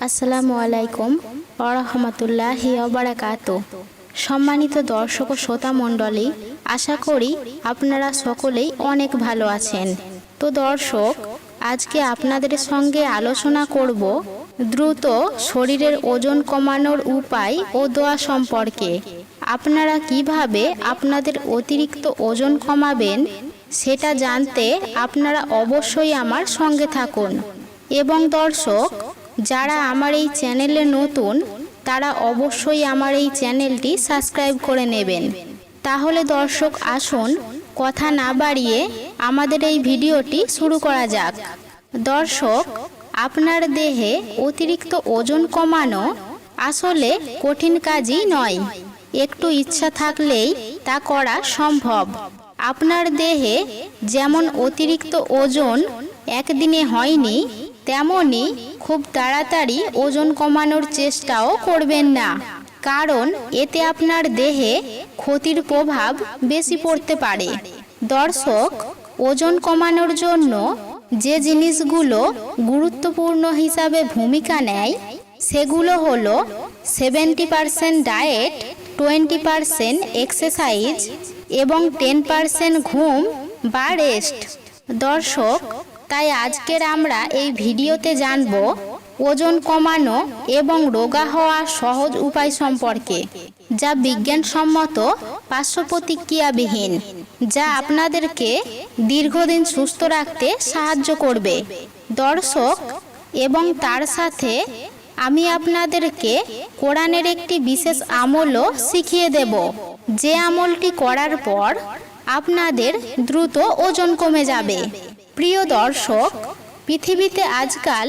আসসালামু আলাইকুম আরহামতুল্লাহি অবরাকাত সম্মানিত দর্শক ও শ্রোতা মণ্ডলী, আশা করি আপনারা সকলেই অনেক ভালো আছেন। তো দর্শক, আজকে আপনাদের সঙ্গে আলোচনা করব দ্রুত শরীরের ওজন কমানোর উপায় ও দোয়া সম্পর্কে। আপনারা কীভাবে আপনাদের অতিরিক্ত ওজন কমাবেন সেটা জানতে আপনারা অবশ্যই আমার সঙ্গে থাকুন। এবং দর্শক যারা আমার এই চ্যানেলে নতুন, তারা অবশ্যই আমার এই চ্যানেলটি সাবস্ক্রাইব করে নেবেন। তাহলে দর্শক আসুন, কথা না বাড়িয়ে আমাদের এই ভিডিওটি শুরু করা যাক। দর্শক, আপনার দেহে অতিরিক্ত ওজন কমানো আসলে কঠিন কাজই নয়। একটু ইচ্ছা থাকলেই তা করা সম্ভব। আপনার দেহে যেমন অতিরিক্ত ওজন একদিনে হয়নি তেমনি খুব তাড়াতাড়ি ওজন কমানোর চেষ্টাও করবেন না, কারণ এতে আপনার দেহে ক্ষতির প্রভাব বেশি পড়তে পারে। দর্শক, ওজন কমানোর জন্য যে জিনিসগুলো গুরুত্বপূর্ণ হিসাবে ভূমিকা নেয়, সেগুলো হলো seventy percent diet, twenty percent exercise এবং টেন পারসেন্ট ঘুম বা রেস্ট। দর্শক তাই আজকের আমরা এই ভিডিওতে জানব ওজন কমানো এবং রোগা হওয়া সহজ উপায় সম্পর্কে, যা বিজ্ঞানসম্মত পার্শ্ব প্রতিক্রিয়াবিহীন যা আপনাদেরকে দীর্ঘদিন সুস্থ রাখতে সাহায্য করবে। দর্শক এবং তার সাথে আমি আপনাদেরকে কোরআনের একটি বিশেষ আমলও শিখিয়ে দেব, যে আমলটি করার পর আপনাদের দ্রুত ওজন কমে যাবে। প্রিয় দর্শক, পৃথিবীতে আজকাল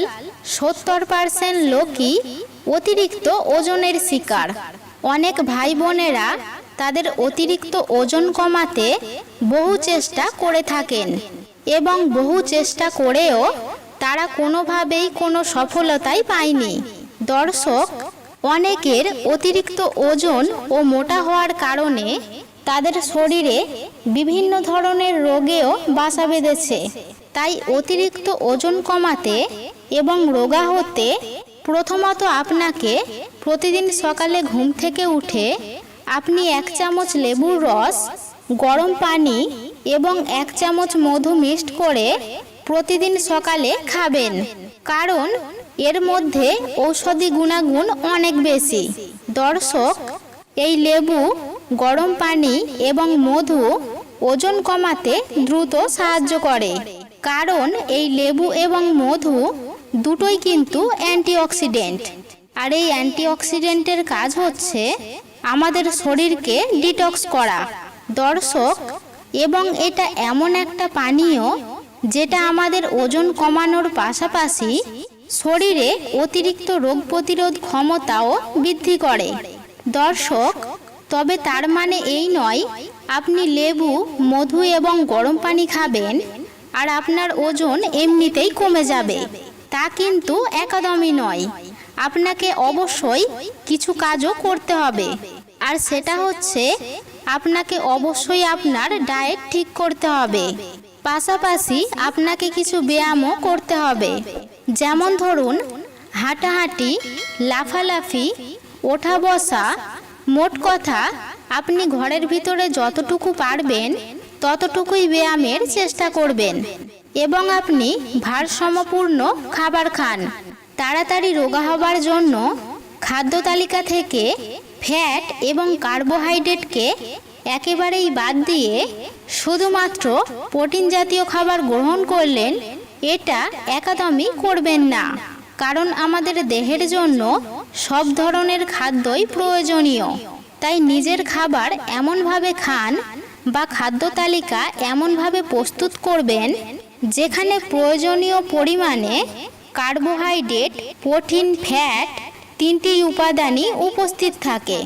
সত্তর পার্সেন্ট লোকই অতিরিক্ত ওজনের শিকার। অনেক ভাই বোনেরা তাদের অতিরিক্ত ওজন কমাতে বহু চেষ্টা করে থাকেন এবং বহু চেষ্টা করেও তারা কোনোভাবেই কোনো সফলতাই পায়নি। দর্শক, অনেকের অতিরিক্ত ওজন ও মোটা হওয়ার কারণে তাদের শরীরে বিভিন্ন ধরনের রোগেও বাসা বেঁধেছে। তাই অতিরিক্ত ওজন কমাতে এবং রোগা হতে প্রথমত আপনাকে প্রতিদিন সকালে ঘুম থেকে উঠে আপনি এক চামচ লেবুর রস, গরম পানি এবং এক চামচ মধু মিক্সড করে প্রতিদিন সকালে খাবেন। কারণ এর মধ্যে ঔষধি গুণাগুণ অনেক বেশি। দর্শক, এই লেবু, গরম পানি এবং মধু ওজন কমাতে দ্রুত সাহায্য করে। কারণ এই লেবু এবং মধু দুটোই কিন্তু অ্যান্টিঅক্সিডেন্ট। আর এই অ্যান্টিঅক্সিডেন্টের কাজ হচ্ছে আমাদের শরীরকে ডিটক্স করা। দর্শক, এবং এটা এমন একটা পানীয় যেটা আমাদের ওজন কমানোর পাশাপাশি শরীরে অতিরিক্ত রোগ প্রতিরোধ ক্ষমতাও বৃদ্ধি করে। দর্শক, তবে তার মানে এই নয়, আপনি লেবু, মধু এবং গরম পানি খাবেন আর আপনার ওজন এমনিতেই কমে যাবে। তা কিন্তু একদমই নয়। আপনাকে অবশ্যই কিছু কাজও করতে হবে। আর সেটা হচ্ছে, আপনাকে অবশ্যই আপনার ডায়েট ঠিক করতে হবে। পাশাপাশি আপনাকে কিছু ব্যায়ামও করতে হবে। যেমন ধরুন, হাঁটাহাঁটি, লাফালাফি ওঠা বসা মোট কথা, আপনি ঘরের ভিতরে যতটুকু পারবেন ততটুকুই ব্যায়ামের চেষ্টা করবেন এবং আপনি ভারসাম্যপূর্ণ খাবার খান। তাড়াতাড়ি রোগা হবার জন্য খাদ্য তালিকা থেকে ফ্যাট এবং কার্বোহাইড্রেটকে একেবারেই বাদ দিয়ে শুধুমাত্র প্রোটিন জাতীয় খাবার গ্রহণ করলেন, এটা একদমই করবেন না। কারণ আমাদের দেহের জন্য সব ধরনের খাদ্যই প্রয়োজনীয়। তাই নিজের খাবার এমনভাবে খান বা খাদ্য তালিকা এমনভাবে প্রস্তুত করবেন যেখানে প্রয়োজনীয় পরিমাণে কার্বোহাইড্রেট, প্রোটিন, ফ্যাট তিনটি উপাদানই উপস্থিত থাকে।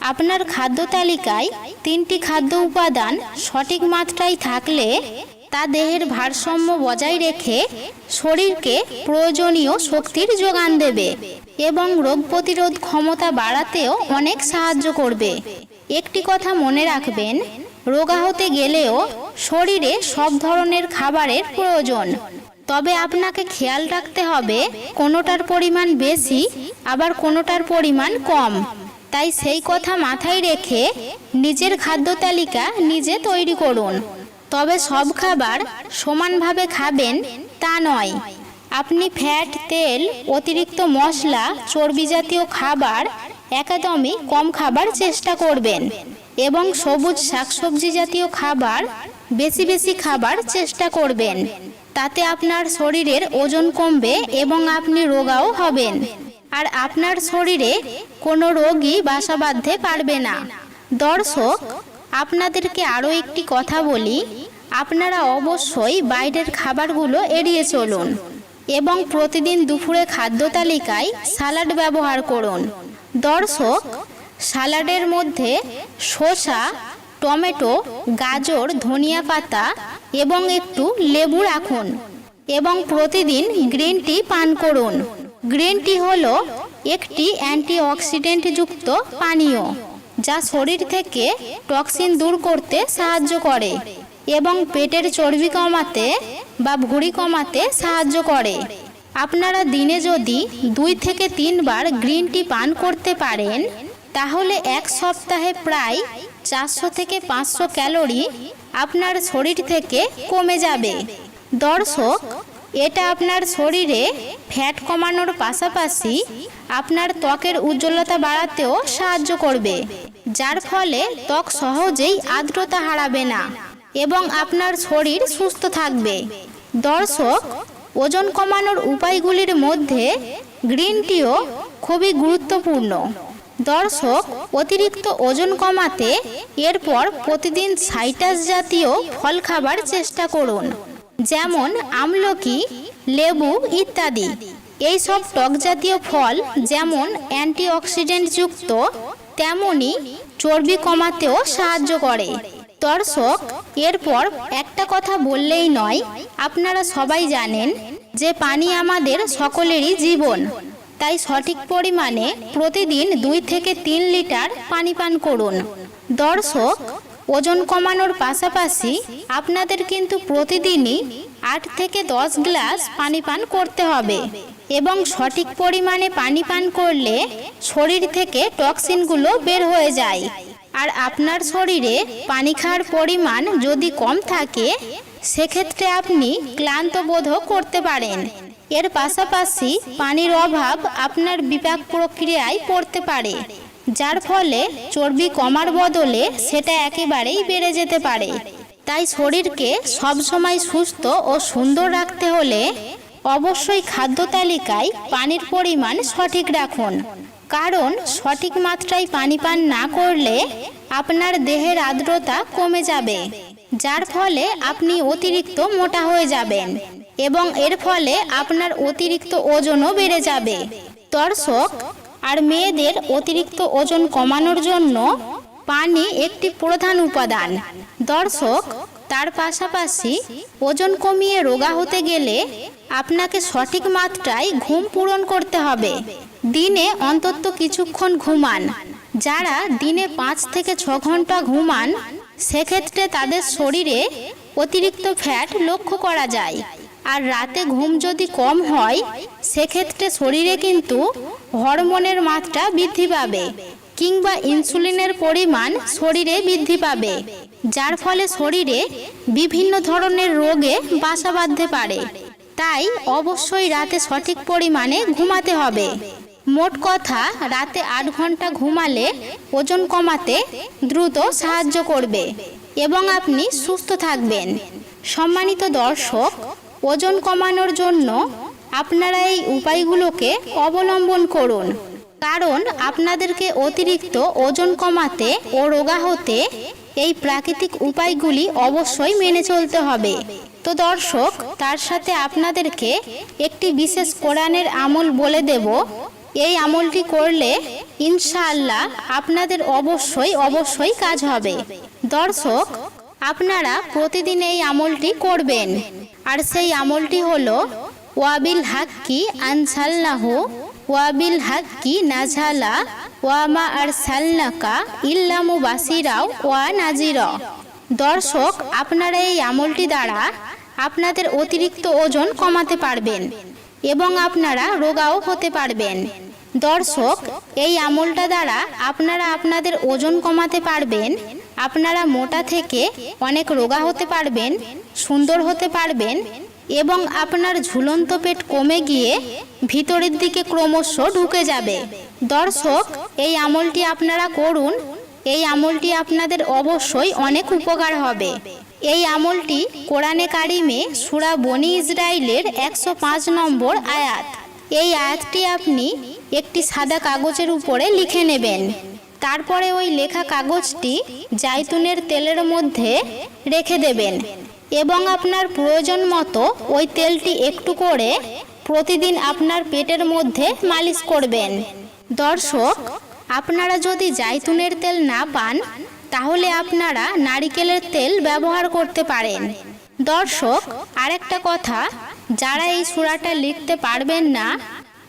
আপনার খাদ্য তালিকায় তিনটি খাদ্য উপাদান সঠিক মাত্রায় থাকলে তা দেহের ভারসাম্য বজায় রেখে শরীরকে প্রয়োজনীয় শক্তির যোগান দেবে এবং রোগ প্রতিরোধ ক্ষমতা বাড়াতেও অনেক সাহায্য করবে। একটি কথা মনে রাখবেন রোগা হতে গেলেও শরীরে সব ধরনের খাবারের প্রয়োজন। তবে আপনাকে খেয়াল রাখতে হবে, কোনোটার পরিমাণ বেশি, আবার কোনোটার পরিমাণ কম। তাই সেই কথা মাথায় রেখে নিজের খাদ্য তালিকা নিজে তৈরি করুন। তবে সব খাবার সমানভাবে খাবেন তা নয়। আপনি ফ্যাট, তেল, অতিরিক্ত মশলা চর্বি জাতীয় খাবার একদমই কম খাবার চেষ্টা করবেন এবং সবুজ শাকসবজি জাতীয় খাবার বেশি বেশি খাবার চেষ্টা করবেন। তাতে আপনার শরীরের ওজন কমবে এবং আপনি রোগাও হবেন। আর আপনার শরীরে কোনো রোগই বাসা বাঁধতে পারবে না। দর্শক, আপনাদেরকে আরও একটি কথা বলি, আপনারা অবশ্যই বাইরের খাবারগুলো এড়িয়ে চলুন এবং প্রতিদিন দুপুরে খাদ্য তালিকায় সালাড ব্যবহার করুন। দর্শক, সালাডের মধ্যে শসা, টমেটো, গাজর, ধনিয়া পাতা এবং একটু লেবু রাখুন এবং প্রতিদিন গ্রিন টি পান করুন। গ্রিন টি হলো একটি অ্যান্টিঅক্সিডেন্ট যুক্ত পানীয় যা শরীর থেকে টক্সিন দূর করতে সাহায্য করে এবং পেটের চর্বি কমাতে বা ভুঁড়ি কমাতে সাহায্য করে। আপনারা দিনে যদি দুই থেকে তিনবার গ্রিন টি পান করতে পারেন, তাহলে এক সপ্তাহে প্রায় চারশো থেকে পাঁচশো ক্যালোরি আপনার শরীর থেকে কমে যাবে। দর্শক, এটা আপনার শরীরে ফ্যাট কমানোর পাশাপাশি আপনার ত্বকের উজ্জ্বলতা বাড়াতেও সাহায্য করবে, যার ফলে ত্বক সহজেই আর্দ্রতা হারাবে না এবং আপনার শরীর সুস্থ থাকবে। দর্শক ওজন কমানোর উপায়গুলির মধ্যে গ্রিন টিও খুবই গুরুত্বপূর্ণ। দর্শক, অতিরিক্ত ওজন কমাতে এরপর প্রতিদিন সাইটাস জাতীয় ফল খাবার চেষ্টা করুন, যেমন আমলকি, লেবু ইত্যাদি। এই সব টক জাতীয় ফল, যেমন অ্যান্টিঅক্সিডেন্ট যুক্ত তেমনি চর্বি কমাতেও সাহায্য করে। দর্শক, এরপর একটা কথা বললেই নয়, আপনারা সবাই জানেন যে পানি আমাদের সকলেরই জীবন। তাই সঠিক পরিমাণে প্রতিদিন দুই থেকে তিন লিটার পানি পান করুন। দর্শক, ওজন কমানোর পাশাপাশি আপনাদের কিন্তু প্রতিদিনই আট থেকে দশ গ্লাস পানি পান করতে হবে এবং সঠিক পরিমাণে পানি পান করলে শরীর থেকে টক্সিনগুলো বের হয়ে যায়। আর আপনার শরীরে পানি খাওয়ার পরিমাণ যদি কম থাকে, সেক্ষেত্রে আপনি ক্লান্ত বোধও করতে পারেন। এর পাশাপাশি পানির অভাব আপনার বিপাক প্রক্রিয়ায় পড়তে পারে, যার ফলে চর্বি কমার বদলে সেটা একেবারেই বেড়ে যেতে পারে। তাই শরীরকে সবসময় সুস্থ ও সুন্দর রাখতে হলে অবশ্যই খাদ্য তালিকায় পানির পরিমাণ সঠিক রাখুন। কারণ সঠিক মাত্রায় পানি পান না করলে আপনার দেহের আর্দ্রতা কমে যাবে, যার ফলে আপনি অতিরিক্ত মোটা হয়ে যাবেন এবং এর ফলে আপনার অতিরিক্ত ওজনও বেড়ে যাবে। দর্শক, আর মেয়েদের অতিরিক্ত ওজন কমানোর জন্য পানি একটি প্রধান উপাদান। দর্শক, তার পাশাপাশি ওজন কমিয়ে রোগা হতে গেলে আপনাকে সঠিক মাত্রায় ঘুম পূরণ করতে হবে। দিনে অন্তত কিছুক্ষণ ঘুমান। যারা দিনে পাঁচ থেকে ছ ঘণ্টা ঘুমান, সেক্ষেত্রে তাদের শরীরে অতিরিক্ত ফ্যাট লক্ষ্য করা যায়। আর রাতে ঘুম যদি কম হয়, সেক্ষেত্রে শরীরে কিন্তু হরমোনের মাত্রা বৃদ্ধি পাবে কিংবা ইনসুলিনের পরিমাণ শরীরে বৃদ্ধি পাবে, যার ফলে শরীরে বিভিন্ন ধরনের রোগে বাসা বাঁধতে পারে। তাই অবশ্যই রাতে সঠিক পরিমাণে ঘুমাতে হবে। মোট কথা, রাতে আট ঘণ্টা ঘুমালে ওজন কমাতে দ্রুত সাহায্য করবে এবং আপনি সুস্থ থাকবেন। সম্মানিত দর্শক, ওজন কমানোর জন্য আপনারা এই উপায়গুলোকে অবলম্বন করুন। কারণ আপনাদেরকে অতিরিক্ত ওজন কমাতে ও রোগা হতে এই প্রাকৃতিক উপায়গুলি অবশ্যই মেনে চলতে হবে। তো দর্শক, তার সাথে আপনাদেরকে একটি বিশেষ কোরআনের আমল বলে দেব। এই আমলটি করলে ইনশাআল্লাহ আপনাদের অবশ্যই অবশ্যই কাজ হবে। দর্শক, আপনারা প্রতিদিন এই আমলটি করবেন। আর সেই আমলটি হলো, ওয়াবিল হাক্কি আনসালনাহু, ওয়াবিল হাক্কি নাঝালা ওয়ামা আর সালনাকা ইল্লামু বাসিরাও ওয়া নাজির। দর্শক, আপনারা এই আমলটি দ্বারা আপনাদের অতিরিক্ত ওজন কমাতে পারবেন এবং আপনারা রোগাও হতে পারবেন। দর্শক, এই আমলটা দ্বারা আপনারা আপনাদের ওজন কমাতে পারবেন, আপনারা মোটা থেকে অনেক রোগা হতে পারবেন, সুন্দর হতে পারবেন এবং আপনার ঝুলন্ত পেট কমে গিয়ে ভিতরের দিকে ক্রমশ ঢুকে যাবে। দর্শক, এই আমলটি আপনারা করুন, এই আমলটি আপনাদের অবশ্যই অনেক উপকার হবে। এই আমলটি কোরআনে কারিমে সুরা বনি ইসরায়েলের একশো পাঁচ নম্বর আয়াত। এই আয়াতটি আপনি একটি সাদা কাগজের উপরে লিখে নেবেন। তারপরে ওই লেখা কাগজটি জাইতুনের তেলের মধ্যে রেখে দেবেন এবং আপনার প্রয়োজন মতো ওই তেলটি একটু করে প্রতিদিন আপনার পেটের মধ্যে মালিশ করবেন। দর্শক, আপনারা যদি জাইতুনের তেল না পান, তাহলে আপনারা নারিকেলের তেল ব্যবহার করতে পারেন। দর্শক, আরেকটা কথা যারা এই সুরাটা লিখতে পারবেন না,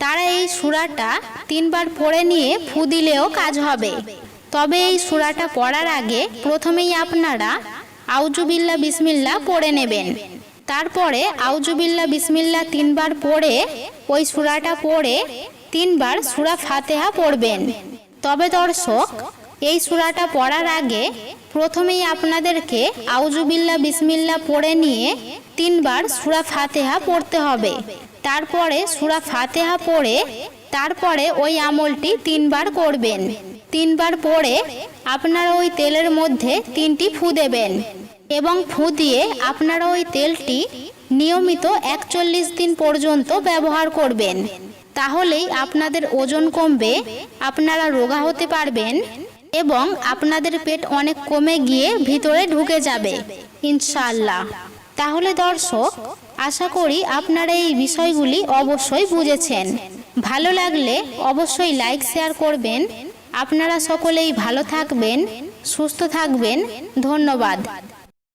তারা এই সুরাটা তিনবার পড়ে নিয়ে ফু দিলেও কাজ হবে। তবে এই সুরাটা পড়ার আগে প্রথমেই আপনারা আউজুবিল্লা বিসমিল্লা পড়ে নেবেন। তারপরে আউজুবিল্লা বিসমিল্লা তিনবার পড়ে ওই সুরাটা পড়ে তিনবার সুরা ফাতেহা পড়বেন। তবে দর্শক এই সুরাটা পড়ার আগে প্রথমেই আপনাদেরকে আউজুবিল্লা বিসমিল্লা পড়ে নিয়ে তিনবার সুরা ফাতেহা পড়তে হবে। তারপরে সুরা ফাতেহা পড়ে তারপরে ওই আমলটি তিনবার করবেন। তিনবার পড়ে আপনারা ওই তেলের মধ্যে তিনটি ফু দেবেন এবং ফু দিয়ে আপনারা ওই তেলটি নিয়মিত একচল্লিশ দিন পর্যন্ত ব্যবহার করবেন। তাহলেই আপনাদের ওজন কমবে, আপনারা রোগা হতে পারবেন এবং আপনাদের পেট অনেক কমে গিয়ে ভিতরে ঢুকে যাবে ইনশাল্লাহ তাহলে দর্শক, আশা করি আপনারা এই বিষয়গুলি অবশ্যই বুঝেছেন। ভালো লাগলে অবশ্যই লাইক, শেয়ার করবেন। আপনারা সকলেই ভালো থাকবেন, সুস্থ থাকবেন। ধন্যবাদ।